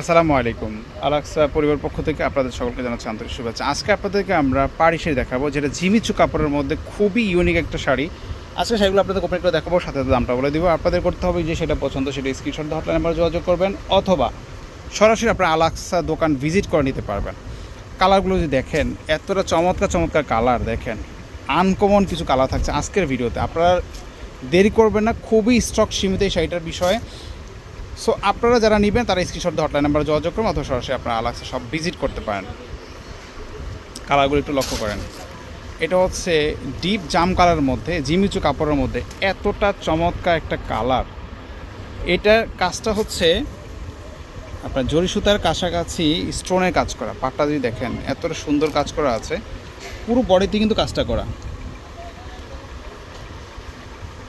আসসালামু আলাইকুম। আলাক্সা পরিবার পক্ষ থেকে আপনাদের সকলকে জানাচ্ছি আন্তরিক শুভেচ্ছা। আজকে আপনাদেরকে আমরা পাড়ি শাড়ি দেখাবো, যেটা জিমিচু কাপড়ের মধ্যে খুবই ইউনিক একটা শাড়ি। আজকে শাড়িগুলো আপনাদের ওপেন করে দেখাবো, সাথে সাথে দামটা বলে দিব। আপনাদের করতে হবে যে সেটা পছন্দ, সেটা স্ক্রিনশট হটলাইন নাম্বার যোগাযোগ করবেন, অথবা সরাসরি আপনারা আলাক্সা দোকান ভিজিট করে নিতে পারবেন। কালারগুলো যদি দেখেন, এতটা চমৎকার চমৎকার কালার দেখেন আনকমন কিছু কালার থাকছে আজকের ভিডিওতে। আপনারা দেরি করবেন না, খুবই স্টক সীমিত এই শাড়িটার বিষয়ে। সো আপনারা যারা নেবেন, তারা স্ক্রিনশট হটলাইন নাম্বারে যোগাযোগ করুন, অথবা সরাসরি আপনারা আলাক্সা সব ভিজিট করতে পারেন। কালারগুলো একটু লক্ষ্য করেন। এটা হচ্ছে ডিপ জাম কালার মধ্যে, জিমিচু কাপড়ের মধ্যে এতটা চমৎকার একটা কালার এটার কাজটা হচ্ছে, আপনার জরি সুতার কাছাকাছি স্টোনের কাজ করা। পাটটা যদি দেখেন, এতটা সুন্দর কাজ করা আছে। পুরো বডিতে কিন্তু কাজটা করা।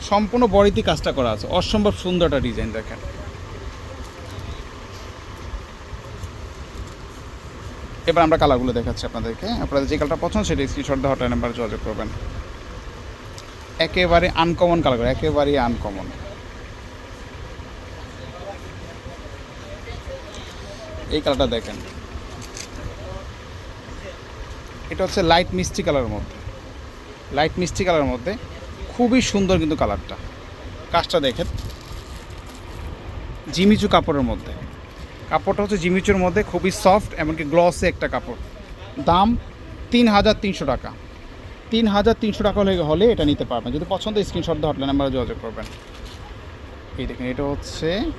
সম্পূর্ণ বডিতে কাজটা করা আছে। অসম্ভব সুন্দর একটা ডিজাইন দেখেন। এবার আমরা কালারগুলো দেখাচ্ছি আপনাদেরকে। আপনাদের যে কালারটা পছন্দ সেটা স্ক্রিনশট দিয়ে হটলাইন নাম্বার যোগাযোগ করবেন। একেবারে আনকমন কালার একেবারে আনকমন এই কালারটা দেখেন। এটা হচ্ছে লাইট মিষ্টি কালারের মধ্যে। লাইট মিষ্টি কালারের মধ্যে খুবই সুন্দর কিন্তু কালারটা কাজটা দেখেন। জিমিচু কাপড়ের মধ্যে। কাপড়টা হচ্ছে জিমিচুর মধ্যে, খুবই সফট এমনকি গ্লসে একটা কাপড়। দাম তিন হাজার তিনশো টাকা। তিন হাজার তিনশো টাকা হলে হলে এটা নিতে পারবেন। যদি পছন্দ স্ক্রিনশট দিয়ে হটলাইন নাম্বারে যোগাযোগ করবেন। এই দেখেন, এটা হচ্ছে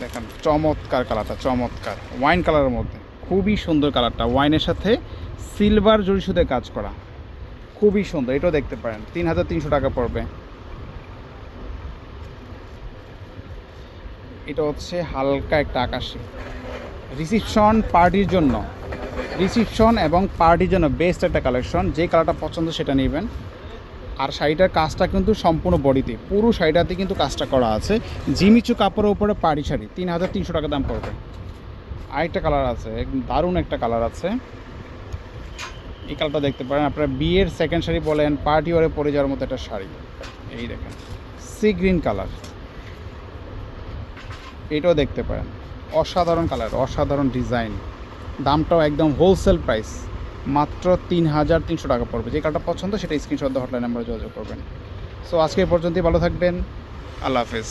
দেখেন, চমৎকার কালারটা চমৎকার। ওয়াইন কালারের মধ্যে। খুবই সুন্দর কালারটা ওয়াইনের সাথে সিলভার জড়ি সুতে কাজ করা। খুবই সুন্দর, এটাও দেখতে পারেন। তিন হাজার তিনশো টাকা পড়বে। এটা হচ্ছে হালকা একটা আকাশি। রিসিপশন পার্টির জন্য। রিসিপশন এবং পার্টির জন্য বেস্ট একটা কালেকশন যে কালারটা পছন্দ সেটা নেবেন। আর শাড়িটার কাজটা কিন্তু সম্পূর্ণ বডিতে পুরো শাড়িটাতে কিন্তু কাজটা করা আছে। জিমিচু কাপড়ের উপরে পাড়ি শাড়ি, তিন হাজার তিনশো টাকা দাম পড়বে। আরেকটা কালার আছে দারুণ একটা কালার আছে। এই কালারটা দেখতে পারেন, আপনারা বিয়ের সেকেন্ড শাড়ি বলেন পার্টি ওয়ারে পরে যাওয়ার মতো একটা শাড়ি। এই দেখেন সি গ্রিন কালার এটাও দেখতে পারেন। অসাধারণ কালার অসাধারণ ডিজাইন দামটাও একদম হোলসেল প্রাইস মাত্র তিন হাজার তিনশো টাকা পড়বে। যে কালারটা পছন্দ, সেটা স্ক্রিনশট হটলাইন নাম্বারে যোগাযোগ করবেন। সো আজকে পর্যন্তই, ভালো থাকবেন। আল্লাহ হাফেজ।